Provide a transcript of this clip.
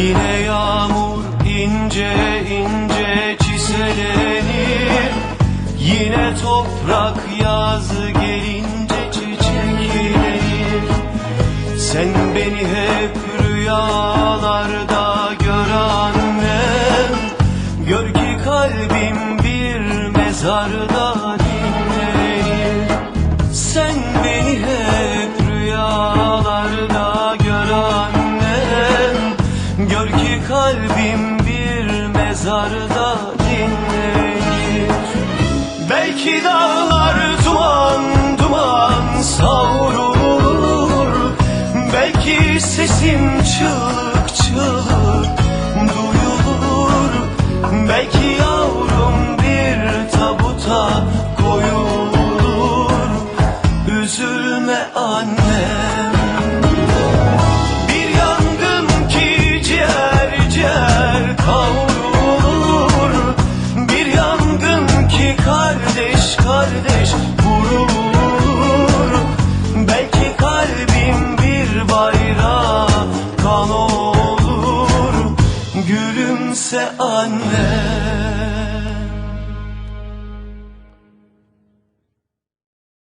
Yine yağmur ince ince çiselenir. Yine toprak yaz gelince çiçeklenir. Sen beni hep rüyalarda gör annem. Gör ki kalbim bir mezarda dinlenir. Sen beni hep rüyalarda mezarda dinlenir. Belki dağlar duman duman savrulur. Belki sesim çığlık çığlık duyulur. Belki yavrum Gülümse anne